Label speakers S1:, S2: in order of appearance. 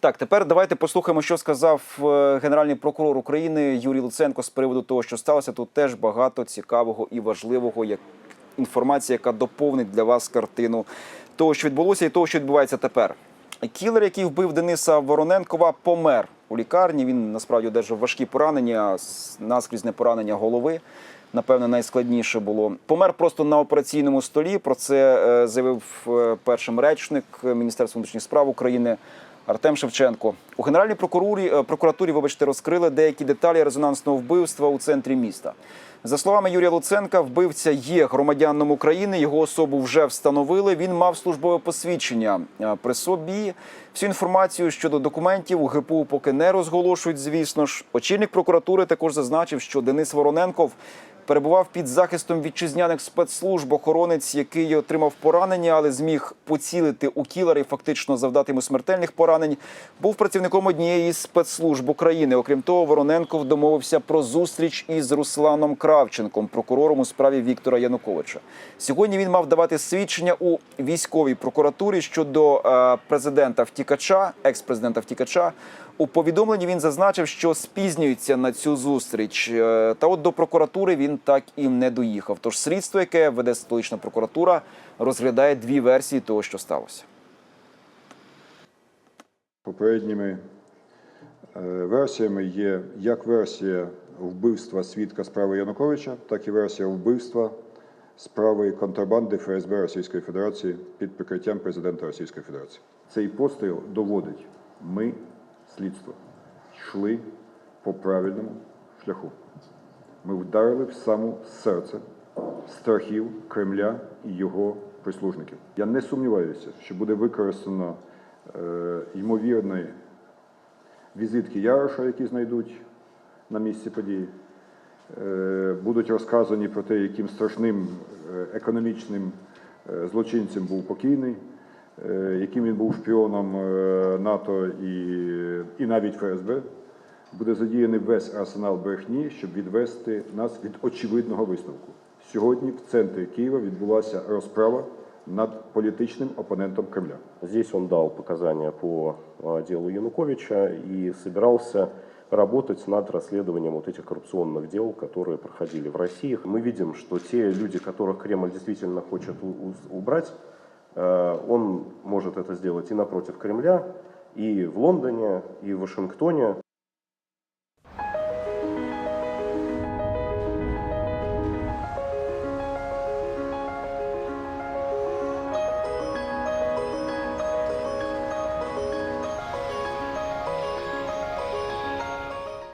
S1: Так, тепер давайте послухаємо, що сказав е, генеральний прокурор України Юрій Луценко з приводу того, що сталося. Тут теж багато цікавого і важливого, як інформація, яка доповнить для вас картину того, що відбулося, і того, що відбувається тепер. Кілер, який вбив Дениса Вороненкова, помер у лікарні. Він насправді одержав важкі поранення, наскрізне поранення голови. Напевне, найскладніше було. Помер просто на операційному столі. Про це е, заявив е, першим речник Міністерства внутрішніх справ України Артем Шевченко. У Генеральній е, прокуратурі, вибачте, розкрили деякі деталі резонансного вбивства у центрі міста. За словами Юрія Луценка, вбивця є громадянином України. Його особу вже встановили. Він мав службове посвідчення е, при собі. Всю інформацію щодо документів у ГПУ поки не розголошують. Звісно ж, очільник прокуратури також зазначив, що Денис Вороненков перебував під захистом вітчизняних спецслужб. Охоронець, який отримав поранення, але зміг поцілити у кілера і фактично завдати йому смертельних поранень, був працівником однієї спецслужб України. Окрім того, Вороненков домовився про зустріч із Русланом Кравченком, прокурором у справі Віктора Януковича. Сьогодні він мав давати свідчення у військовій прокуратурі щодо е, президента втікача, екс-президента втікача. У повідомленні він зазначив, що спізнюється на цю зустріч. Е, Та от до прокуратури він так і не доїхав. Тож слідство, яке веде столична прокуратура, розглядає дві версії того, що сталося.
S2: Попередніми е, версіями є як версія вбивства свідка справи Януковича, так і версія вбивства справи контрабанди ФСБ Російської Федерації під прикриттям президента Російської Федерації. Цей постріл доводить, ми, слідство, йшли по правильному шляху. Ми вдарили в саму серце страхів Кремля і його прислужників. Я не сумніваюся, що буде використано е, ймовірні візитки Яроша, які знайдуть на місці події. Е, будуть розказані про те, яким страшним е, економічним е, злочинцем був покійний, яким він був шпіоном е, НАТО і, і навіть ФСБ. Буде задіяний весь арсенал брехні, щоб відвести нас від очевидного висновку. Сьогодні в центрі Києва відбулася розправа над політичним опонентом Кремля.
S3: Здесь он дал показания по а, делу Януковича и собирался работать над расследованием вот этих коррупционных дел, которые проходили в России. Мы видим, что те люди, которых Кремль действительно хочет у- у- убрать, э, он может это сделать и напротив Кремля, и в Лондоне, и в Вашингтоне.